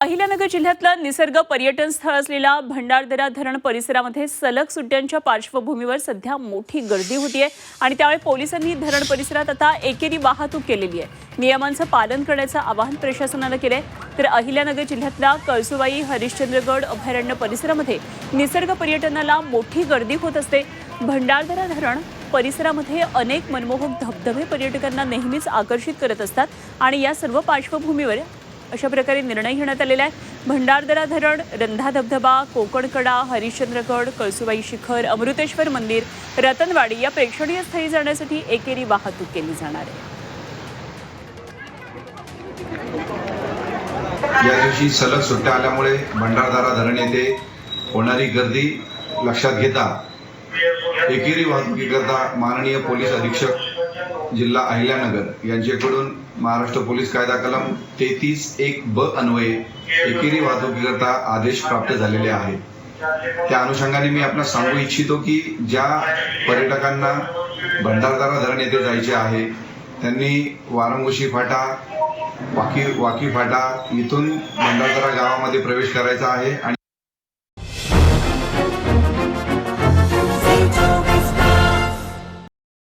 अहिल्यानगर जिल्ह्यातलं निसर्ग पर्यटन स्थळ असलेला भंडारदरा धरण परिसरामध्ये सलग सुट्ट्यांच्या पार्श्वभूमीवर सध्या मोठी गर्दी होती आहे आणि त्यामुळे पोलिसांनी धरण परिसरात आता एकेरी वाहतूक केलेली आहे. नियमांचं पालन करण्याचं आवाहन प्रशासनानं केलंय. तर अहिल्यानगर जिल्ह्यातल्या कळसुबाई हरिश्चंद्रगड अभयारण्य परिसरामध्ये निसर्ग पर्यटनाला मोठी गर्दी होत असते. भंडारदरा धरण परिसरामध्ये अनेक मनमोहक धबधबे पर्यटकांना नेहमीच आकर्षित करत असतात. आणि या सर्व पार्श्वभूमीवर अशा प्रकारे निर्णय घेण्यात आलेला आहे. भंडारदरा धरण रंधा धबधबा कोकणकडा हरिश्चंद्रगड कळसुबाई शिखर अमृतेश्वर मंदिर रतनवाडी या प्रेक्षणीय स्थळी जाण्यासाठी एकेरी वाहतूक केली जाणार आहे. या दिवशी सलग सुट्ट्या आल्यामुळे भंडारदारा धरण येथे होणारी गर्दी लक्षात घेता एकेरी वाहतुकीकरता माननीय पोलीस अधीक्षक जिल्हा अहिल्यानगर यांच्याकडून महाराष्ट्र पोलीस कायदा कलम तेहतीस एक ब अन्वये एकेरी वाहतुकीकरता आदेश प्राप्त झालेले आहेत. त्या अनुषंगाने मी आपण सांगू इच्छितो की ज्या पर्यटकांना भंडारदारा धरण येथे जायचे आहे त्यांनी वारंगोशी फाटा वाकी वाकी फाटा इथून भंडारदारा गावामध्ये प्रवेश करायचा आहे आणि